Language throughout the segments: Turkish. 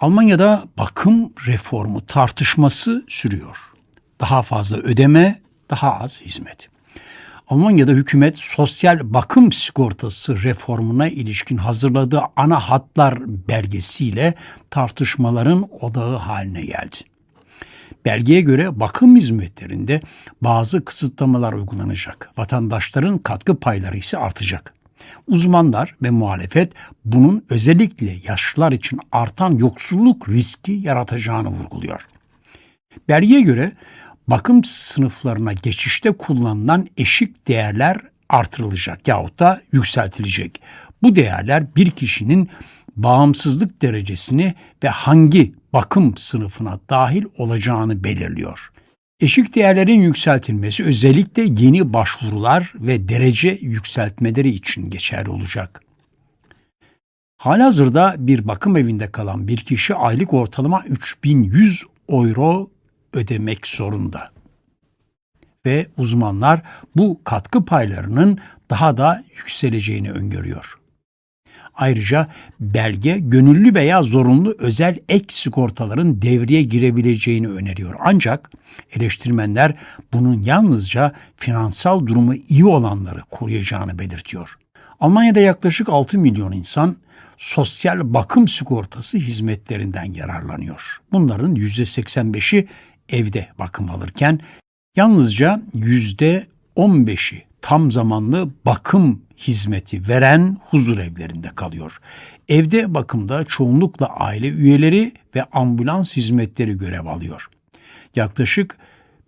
Almanya'da bakım reformu tartışması sürüyor. Daha fazla ödeme, daha az hizmet. Almanya'da hükümet sosyal bakım sigortası reformuna ilişkin hazırladığı ana hatlar belgesiyle tartışmaların odağı haline geldi. Belgeye göre bakım hizmetlerinde bazı kısıtlamalar uygulanacak. Vatandaşların katkı payları ise artacak. Uzmanlar ve muhalefet bunun özellikle yaşlılar için artan yoksulluk riski yaratacağını vurguluyor. Belgeye göre bakım sınıflarına geçişte kullanılan eşik değerler artırılacak yahut da yükseltilecek. Bu değerler bir kişinin bağımsızlık derecesini ve hangi bakım sınıfına dahil olacağını belirliyor. Eşik değerlerin yükseltilmesi özellikle yeni başvurular ve derece yükseltmeleri için geçerli olacak. Halihazırda bir bakım evinde kalan bir kişi aylık ortalama 3100 euro ödemek zorunda. Ve uzmanlar bu katkı paylarının daha da yükseleceğini öngörüyor. Ayrıca belge gönüllü veya zorunlu özel ek sigortaların devreye girebileceğini öneriyor. Ancak eleştirmenler bunun yalnızca finansal durumu iyi olanları koruyacağını belirtiyor. Almanya'da yaklaşık 6 milyon insan sosyal bakım sigortası hizmetlerinden yararlanıyor. Bunların %85'i evde bakım alırken yalnızca %15'i tam zamanlı bakım hizmeti veren huzur evlerinde kalıyor. Evde bakımda çoğunlukla aile üyeleri ve ambulans hizmetleri görev alıyor. Yaklaşık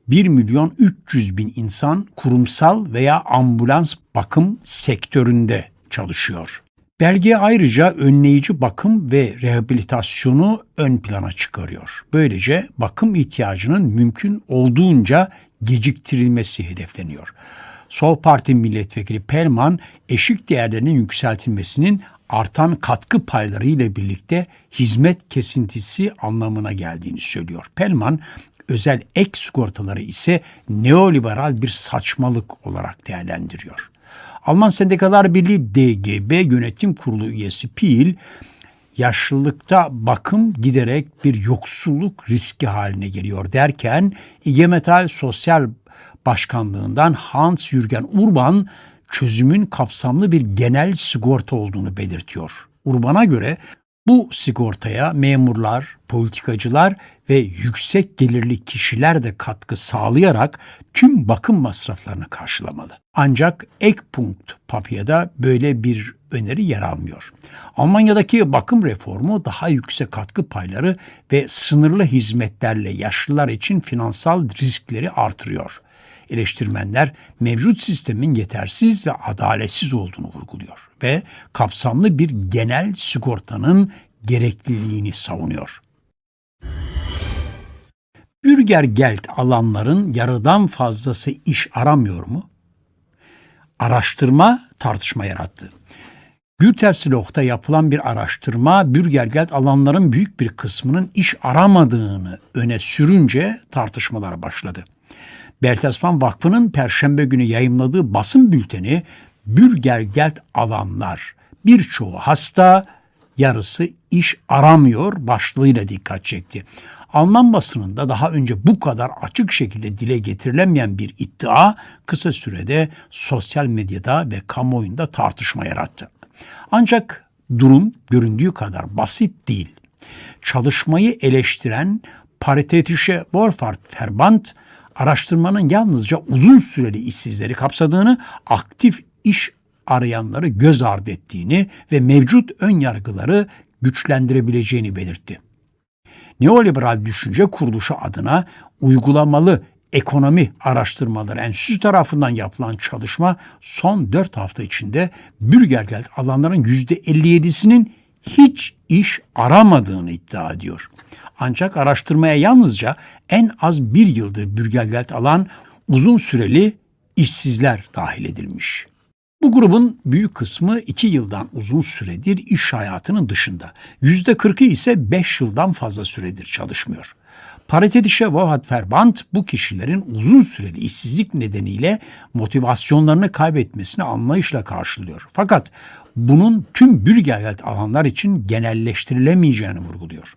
1 milyon 300 bin insan kurumsal veya ambulans bakım sektöründe çalışıyor. Belge ayrıca önleyici bakım ve rehabilitasyonu ön plana çıkarıyor. Böylece bakım ihtiyacının mümkün olduğunca geciktirilmesi hedefleniyor. Sol Parti milletvekili Pelman eşik değerlerinin yükseltilmesinin artan katkı payları ile birlikte hizmet kesintisi anlamına geldiğini söylüyor. Pelman özel ek sigortaları ise neoliberal bir saçmalık olarak değerlendiriyor. Alman Sendikalar Birliği DGB Yönetim Kurulu üyesi Pil, yaşlılıkta bakım giderek bir yoksulluk riski haline geliyor derken IG Metall Sosyal Başkanlığından Hans Jürgen Urban çözümün kapsamlı bir genel sigorta olduğunu belirtiyor. Urban'a göre bu sigortaya memurlar, politikacılar ve yüksek gelirli kişiler de katkı sağlayarak tüm bakım masraflarını karşılamalı. Ancak ek punkt papiyada böyle bir öneri yer almıyor. Almanya'daki bakım reformu daha yüksek katkı payları ve sınırlı hizmetlerle yaşlılar için finansal riskleri artırıyor. Eleştirmenler mevcut sistemin yetersiz ve adaletsiz olduğunu vurguluyor ve kapsamlı bir genel sigortanın gerekliliğini savunuyor. Bürgergeld alanların yarıdan fazlası iş aramıyor mu? Araştırma tartışma yarattı. Gürtelsilok'ta yapılan bir araştırma Bürgergeld alanların büyük bir kısmının iş aramadığını öne sürünce tartışmalar başladı. Bertelsmann Vakfı'nın Perşembe günü yayımladığı basın bülteni Bürgergeld alanlar birçoğu hasta, yarısı iş aramıyor başlığıyla dikkat çekti. Alman basınında daha önce bu kadar açık şekilde dile getirilemeyen bir iddia kısa sürede sosyal medyada ve kamuoyunda tartışma yarattı. Ancak durum göründüğü kadar basit değil. Çalışmayı eleştiren Paritätische Wohlfahrtsverband araştırmanın yalnızca uzun süreli işsizleri kapsadığını, aktif iş arayanları göz ardı ettiğini ve mevcut ön yargıları güçlendirebileceğini belirtti. Neoliberal Düşünce Kuruluşu adına uygulamalı ekonomi araştırmaları enstitüsü tarafından yapılan çalışma son 4 hafta içinde Bürgergeld alanların %57'sinin hiç iş aramadığını iddia ediyor. Ancak araştırmaya yalnızca en az bir yıldır bürgergelt alan uzun süreli işsizler dahil edilmiş. Bu grubun büyük kısmı 2 yıldan uzun süredir iş hayatının dışında. %40'ı ise 5 yıldan fazla süredir çalışmıyor. Paritedişe Vahat Verband bu kişilerin uzun süreli işsizlik nedeniyle motivasyonlarını kaybetmesini anlayışla karşılıyor. Fakat bunun tüm bürgergelt alanlar için genelleştirilemeyeceğini vurguluyor.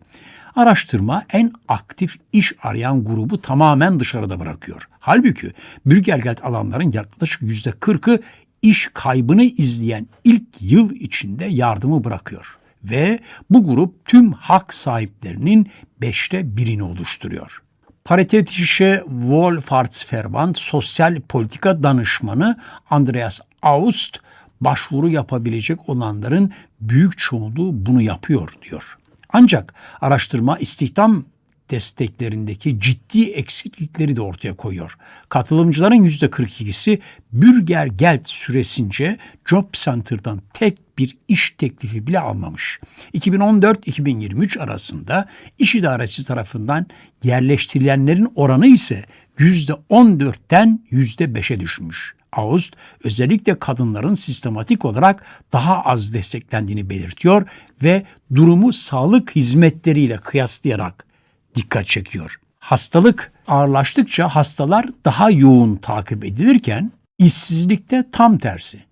Araştırma en aktif iş arayan grubu tamamen dışarıda bırakıyor. Halbuki bürgergelt alanların yaklaşık %40'ı iş kaybını izleyen ilk yıl içinde yardımı bırakıyor ve bu grup tüm hak sahiplerinin beşte birini oluşturuyor. Paritätische Wohlfahrtsverband Sosyal Politika Danışmanı Andreas Aust başvuru yapabilecek olanların büyük çoğunluğu bunu yapıyor diyor. Ancak araştırma istihdam desteklerindeki ciddi eksiklikleri de ortaya koyuyor. Katılımcıların %42'si Bürger Geld süresince Job Center'dan tek bir iş teklifi bile almamış. 2014-2023 arasında iş idaresi tarafından yerleştirilenlerin oranı ise %14'ten %5'e düşmüş. Aust özellikle kadınların sistematik olarak daha az desteklendiğini belirtiyor ve durumu sağlık hizmetleriyle kıyaslayarak dikkat çekiyor. Hastalık ağırlaştıkça hastalar daha yoğun takip edilirken işsizlikte tam tersi.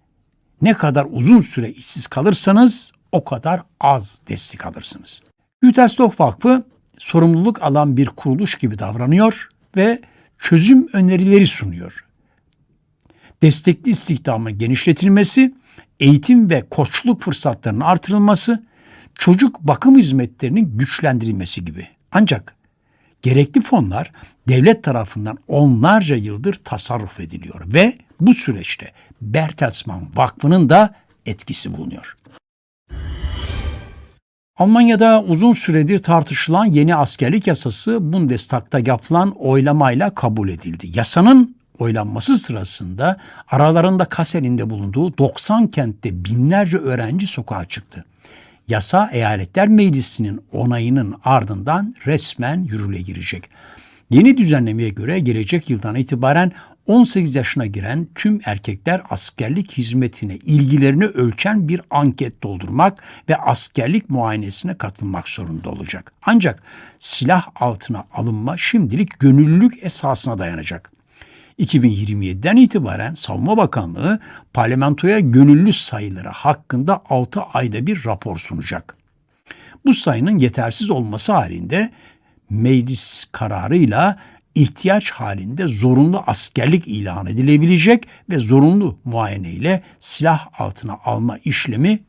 Ne kadar uzun süre işsiz kalırsanız o kadar az destek alırsınız. Gütelsdorf Vakfı sorumluluk alan bir kuruluş gibi davranıyor ve çözüm önerileri sunuyor. Destekli istihdamın genişletilmesi, eğitim ve koçluk fırsatlarının artırılması, çocuk bakım hizmetlerinin güçlendirilmesi gibi. Ancak gerekli fonlar devlet tarafından onlarca yıldır tasarruf ediliyor ve bu süreçte Bertelsmann Vakfı'nın da etkisi bulunuyor. Almanya'da uzun süredir tartışılan yeni askerlik yasası Bundestag'da yapılan oylamayla kabul edildi. Yasanın oylanması sırasında aralarında Kassel'in de bulunduğu 90 kentte binlerce öğrenci sokağa çıktı. Yasa Eyaletler Meclisi'nin onayının ardından resmen yürürlüğe girecek. Yeni düzenlemeye göre gelecek yıldan itibaren 18 yaşına giren tüm erkekler askerlik hizmetine ilgilerini ölçen bir anket doldurmak ve askerlik muayenesine katılmak zorunda olacak. Ancak silah altına alınma şimdilik gönüllülük esasına dayanacak. 2027'den itibaren Savunma Bakanlığı parlamentoya gönüllü sayıları hakkında 6 ayda bir rapor sunacak. Bu sayının yetersiz olması halinde meclis kararıyla ihtiyaç halinde zorunlu askerlik ilan edilebilecek ve zorunlu muayene ile silah altına alma işlemi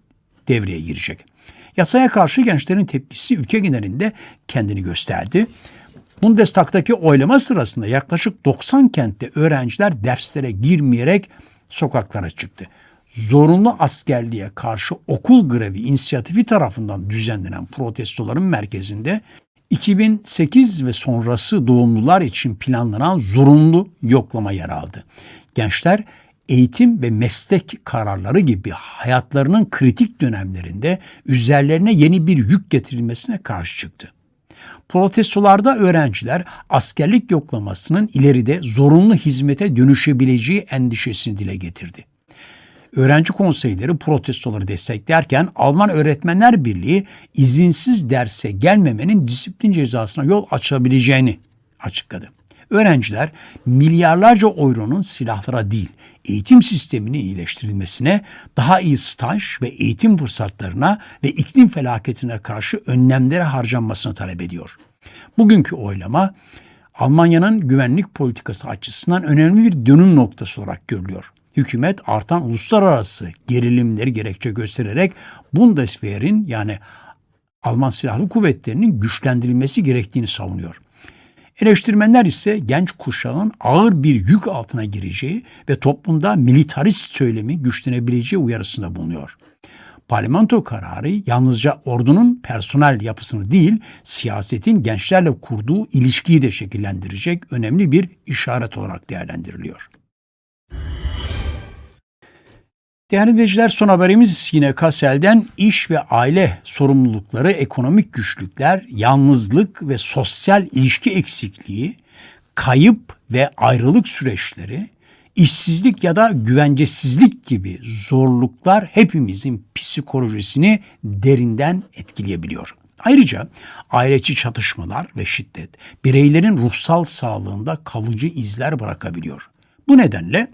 devreye girecek. Yasaya karşı gençlerin tepkisi ülke genelinde kendini gösterdi. Bundestag'daki oylama sırasında yaklaşık 90 kentte öğrenciler derslere girmeyerek sokaklara çıktı. Zorunlu askerliğe karşı okul grevi inisiyatifi tarafından düzenlenen protestoların merkezinde 2008 ve sonrası doğumlular için planlanan zorunlu yoklama yer aldı. Gençler eğitim ve meslek kararları gibi hayatlarının kritik dönemlerinde üzerlerine yeni bir yük getirilmesine karşı çıktı. Protestolarda öğrenciler askerlik yoklamasının ileride zorunlu hizmete dönüşebileceği endişesini dile getirdi. Öğrenci konseyleri protestoları desteklerken Alman Öğretmenler Birliği izinsiz derse gelmemenin disiplin cezasına yol açabileceğini açıkladı. Öğrenciler milyarlarca euronun silahlara değil, eğitim sisteminin iyileştirilmesine, daha iyi staj ve eğitim fırsatlarına ve iklim felaketine karşı önlemlere harcanmasını talep ediyor. Bugünkü oylama Almanya'nın güvenlik politikası açısından önemli bir dönüm noktası olarak görülüyor. Hükümet artan uluslararası gerilimleri gerekçe göstererek Bundeswehr'in yani Alman Silahlı Kuvvetleri'nin güçlendirilmesi gerektiğini savunuyor. Eleştirmenler ise genç kuşağın ağır bir yük altına gireceği ve toplumda militarist söylemi güçlenebileceği uyarısında bulunuyor. Parlamento kararı yalnızca ordunun personel yapısını değil, siyasetin gençlerle kurduğu ilişkiyi de şekillendirecek önemli bir işaret olarak değerlendiriliyor. Değerli dinleyiciler son haberimiz yine Kassel'den iş ve aile sorumlulukları, ekonomik güçlükler, yalnızlık ve sosyal ilişki eksikliği, kayıp ve ayrılık süreçleri, işsizlik ya da güvencesizlik gibi zorluklar hepimizin psikolojisini derinden etkileyebiliyor. Ayrıca aileci çatışmalar ve şiddet bireylerin ruhsal sağlığında kalıcı izler bırakabiliyor. Bu nedenle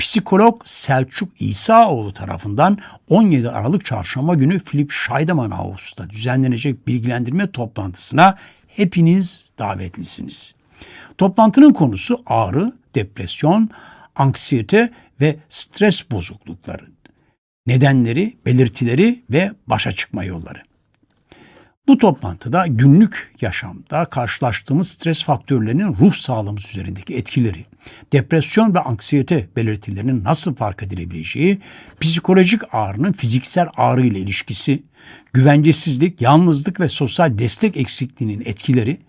psikolog Selçuk İsaoğlu tarafından 17 Aralık Çarşamba günü Philip Scheidemann House'da düzenlenecek bilgilendirme toplantısına hepiniz davetlisiniz. Toplantının konusu ağrı, depresyon, anksiyete ve stres bozuklukları, nedenleri, belirtileri ve başa çıkma yolları. Bu toplantıda günlük yaşamda karşılaştığımız stres faktörlerinin ruh sağlığımız üzerindeki etkileri, depresyon ve anksiyete belirtilerinin nasıl fark edilebileceği, psikolojik ağrının fiziksel ağrı ile ilişkisi, güvencesizlik, yalnızlık ve sosyal destek eksikliğinin etkileri,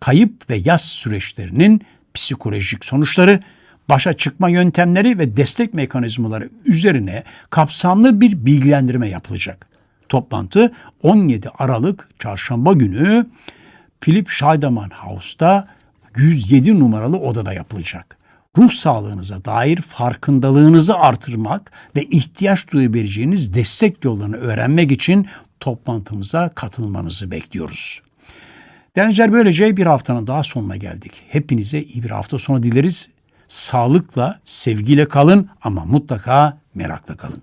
kayıp ve yaz süreçlerinin psikolojik sonuçları, başa çıkma yöntemleri ve destek mekanizmaları üzerine kapsamlı bir bilgilendirme yapılacak. Toplantı 17 Aralık Çarşamba günü Philip Scheidemann House'da 107 numaralı odada yapılacak. Ruh sağlığınıza dair farkındalığınızı artırmak ve ihtiyaç duyabileceğiniz destek yollarını öğrenmek için toplantımıza katılmanızı bekliyoruz. Değerli böylece bir haftanın daha sonuna geldik. Hepinize iyi bir hafta sonu dileriz. Sağlıkla, sevgiyle kalın ama mutlaka merakla kalın.